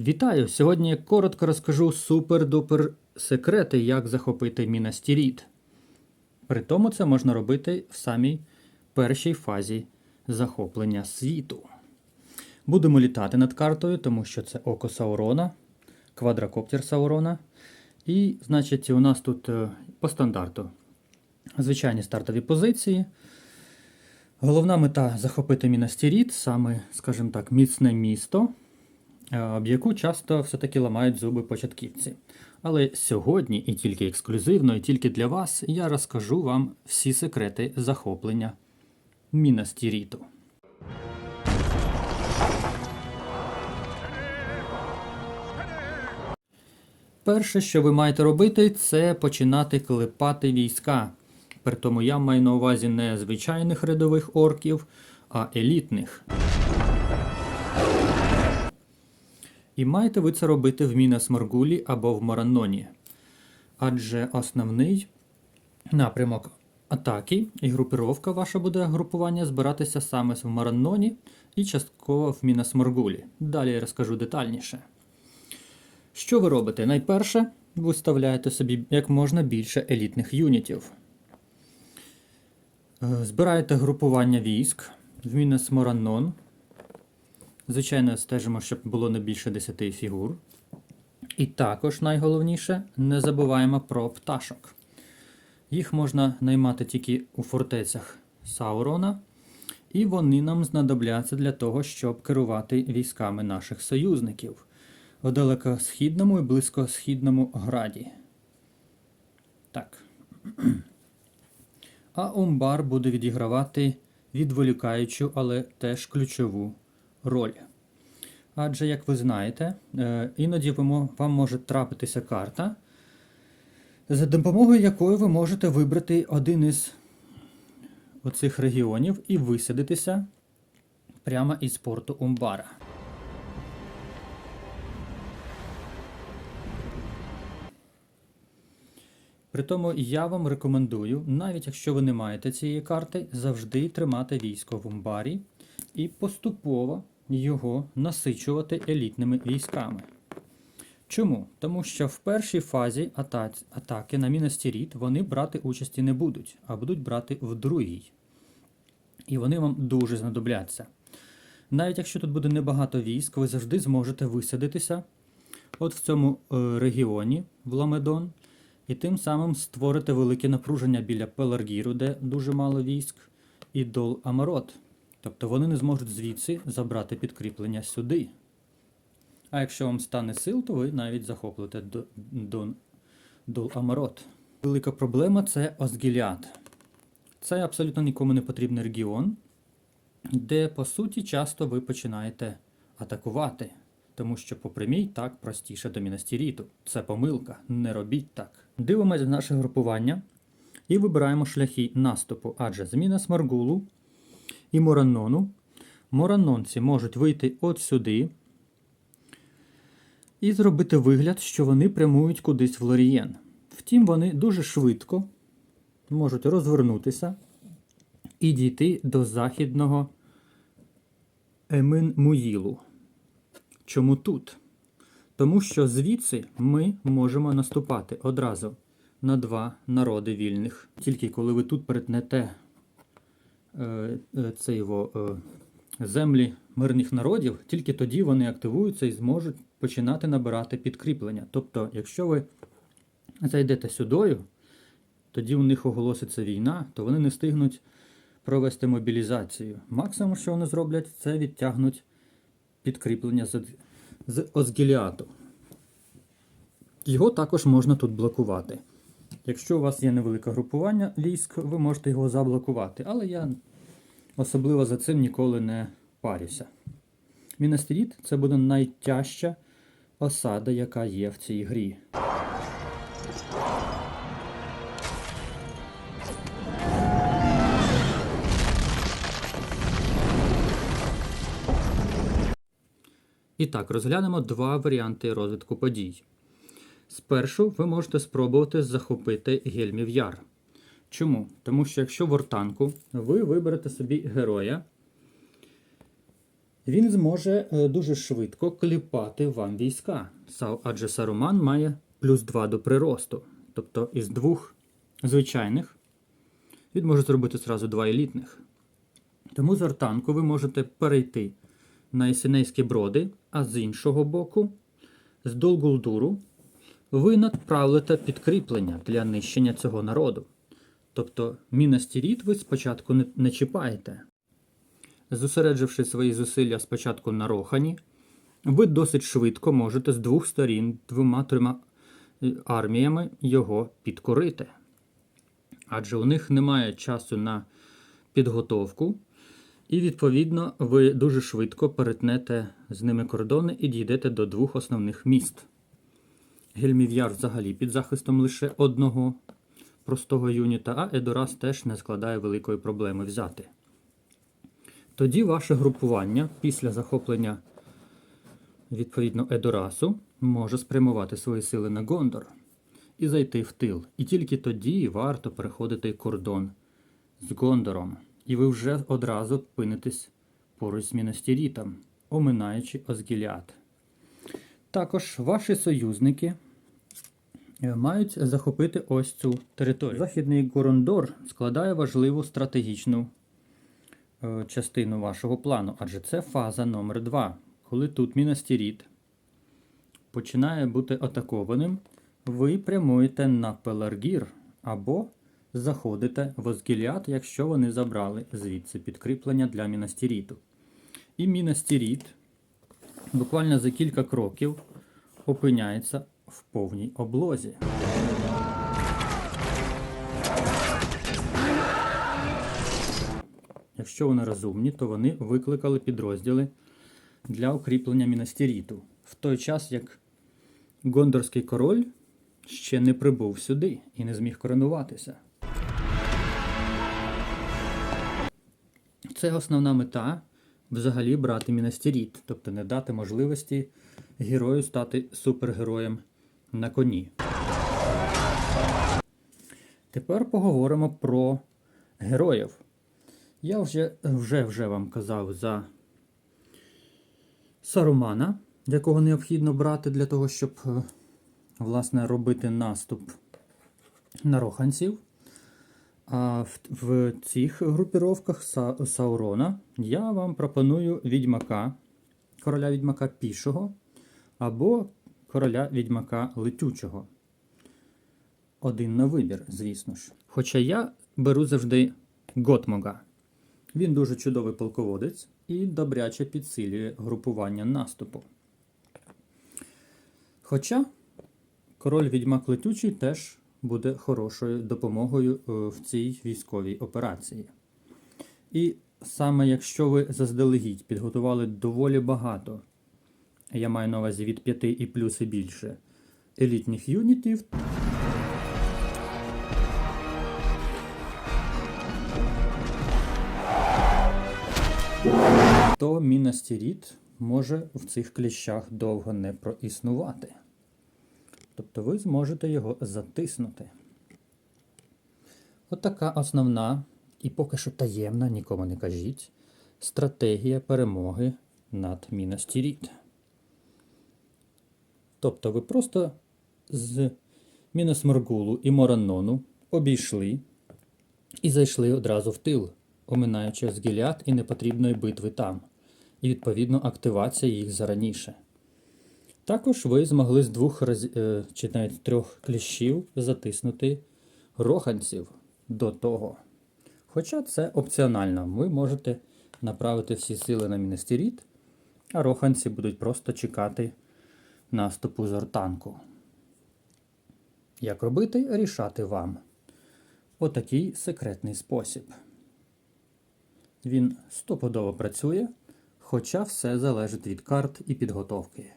Вітаю! Сьогодні я коротко розкажу супер-дупер секрети, як захопити Мінастіріт. При тому це можна робити в самій першій фазі захоплення світу. Будемо літати над картою, тому що це око Саурона, квадрокоптер Саурона. І, значить, у нас тут е, по стандарту звичайні стартові позиції. Головна мета захопити Мінастіріт, саме, скажімо так, міцне місто, об яку часто все-таки ламають зуби початківці. Але сьогодні, і тільки ексклюзивно, і тільки для вас, я розкажу вам всі секрети захоплення Мінастіріту. Перше, що ви маєте робити, це починати клепати війська. При тому я маю на увазі не звичайних рядових орків, а елітних. І маєте ви це робити в Мінас Маргулі або в Мараноні. Адже основний напрямок атаки і групировка ваша буде групування збиратися саме в Мараноні і частково в Мінас Маргулі. Далі я розкажу детальніше. Що ви робите? Найперше, ви вставляєте собі як можна більше елітних юнітів. Е, Збираєте групування військ в Мінас Моранон. Звичайно, стежимо, щоб було не більше 10 фігур. І також найголовніше, не забуваємо про пташок. Їх можна наймати тільки у фортецях Саурона, і вони нам знадобляться для того, щоб керувати військами наших союзників в далекосхідному і близькосхідному граді. Так. А Умбар буде відігравати відволікаючу, але теж ключову роль. Адже, як ви знаєте, е, іноді вам може трапитися карта, за допомогою якої ви можете вибрати один із оцих регіонів і висадитися прямо із порту Умбара. Притому я вам рекомендую, навіть якщо ви не маєте цієї карти, завжди тримати військо в Умбарі і поступово його насичувати елітними військами. Чому? Тому що в першій фазі ата- атаки на Мінастіріт вони брати участі не будуть, а будуть брати в другій. І вони вам дуже знадобляться. Навіть якщо тут буде небагато військ, ви завжди зможете висадитися от в цьому е, регіоні в Ламедон, і тим самим створите велике напруження біля Пеларгіру, де дуже мало військ, і Дол Амарот. Тобто вони не зможуть звідси забрати підкріплення сюди. А якщо вам стане сил, то ви навіть захоплите До- Дол Амарот. Велика проблема це Осгіліад. Це абсолютно нікому не потрібний регіон, де по суті часто ви починаєте атакувати. Тому що по прямій так простіше до Мінастіріту. Це помилка, не робіть так. Дивимося наше групування і вибираємо шляхи наступу, адже зміна Смаргулу і Мораннону. Мораннонці можуть вийти от сюди і зробити вигляд, що вони прямують кудись в Лорієн. Втім, вони дуже швидко можуть розвернутися і дійти до західного Емин-Муїлу. Чому тут? Тому що звідси ми можемо наступати одразу на два народи вільних. Тільки коли ви тут перетнете це його, е, землі мирних народів, тільки тоді вони активуються і зможуть починати набирати підкріплення. Тобто, якщо ви зайдете сюдою, тоді у них оголоситься війна, то вони не встигнуть провести мобілізацію. Максимум, що вони зроблять, це відтягнуть підкріплення з Озгіліату. Його також можна тут блокувати. Якщо у вас є невелике групування військ, ви можете його заблокувати, але я особливо за цим ніколи не парюся. Мінастеріт це буде найтяжча осада, яка є в цій грі. І так, розглянемо два варіанти розвитку подій. Спершу ви можете спробувати захопити Гельмів Яр. Чому? Тому що якщо в Ортанку ви виберете собі героя, він зможе е, дуже швидко кліпати вам війська, адже Саруман має плюс 2 до приросту. Тобто із двох звичайних він може зробити зразу два елітних. Тому з артанку ви можете перейти на Ісінейські броди, а з іншого боку, з Долгулдуру, ви надправите підкріплення для нищення цього народу. Тобто Мінастіріт ви спочатку не, не чіпаєте. Зосередживши свої зусилля спочатку на Рохані, ви досить швидко можете з двох сторін двома-трьома е, арміями його підкорити. Адже у них немає часу на підготовку, і, відповідно, ви дуже швидко перетнете з ними кордони і дійдете до двох основних міст. Гельмів'яр взагалі під захистом лише одного простого юніта, а Едорас теж не складає великої проблеми взяти. Тоді ваше групування після захоплення відповідно Едорасу може спрямувати свої сили на Гондор і зайти в тил. І тільки тоді варто переходити кордон з Гондором. І ви вже одразу пинитесь поруч з Мінастірітом, оминаючи Озгілят. Також ваші союзники мають захопити ось цю територію. Західний Горондор складає важливу стратегічну е, частину вашого плану, адже це фаза номер 2 коли тут Мінастіріт починає бути атакованим, ви прямуєте на Пеларгір або заходите в Озгілят, якщо вони забрали звідси підкріплення для Мінастіріту. І Мінастіріт буквально за кілька кроків опиняється в повній облозі. Якщо вони розумні, то вони викликали підрозділи для укріплення Мінастіріту, в той час як Гондорський король ще не прибув сюди і не зміг коронуватися. Це основна мета взагалі брати Мінастіріт, тобто не дати можливості герою стати супергероєм на коні. Тепер поговоримо про героїв. Я вже вже, вже вам казав за Сарумана, якого необхідно брати для того, щоб е, власне робити наступ на роханців. А в, в цих групіровках Са, Саурона я вам пропоную відьмака, короля відьмака пішого або короля відьмака летючого. Один на вибір, звісно ж. Хоча я беру завжди Готмога. Він дуже чудовий полководець і добряче підсилює групування наступу. Хоча король відьмак летючий теж буде хорошою допомогою е, в цій військовій операції. І саме якщо ви заздалегідь підготували доволі багато, я маю на увазі від 5 і плюс і більше елітних юнітів, то Мінастіріт може в цих кліщах довго не проіснувати. Тобто ви зможете його затиснути. Отака основна і поки що таємна, нікому не кажіть, стратегія перемоги над Мінастіріт. Тобто ви просто з Міносморгулу і Мораннону обійшли і зайшли одразу в тил, оминаючи Згілят і непотрібної битви там, і відповідно активація їх зараніше. Також ви змогли з двох раз... е, чи навіть трьох кліщів затиснути роханців до того. Хоча це опціонально, ви можете направити всі сили на Міністиріт, а роханці будуть просто чекати наступу з ортанку. Як робити, рішати вам. Отакий секретний спосіб. Він стопудово працює, хоча все залежить від карт і підготовки.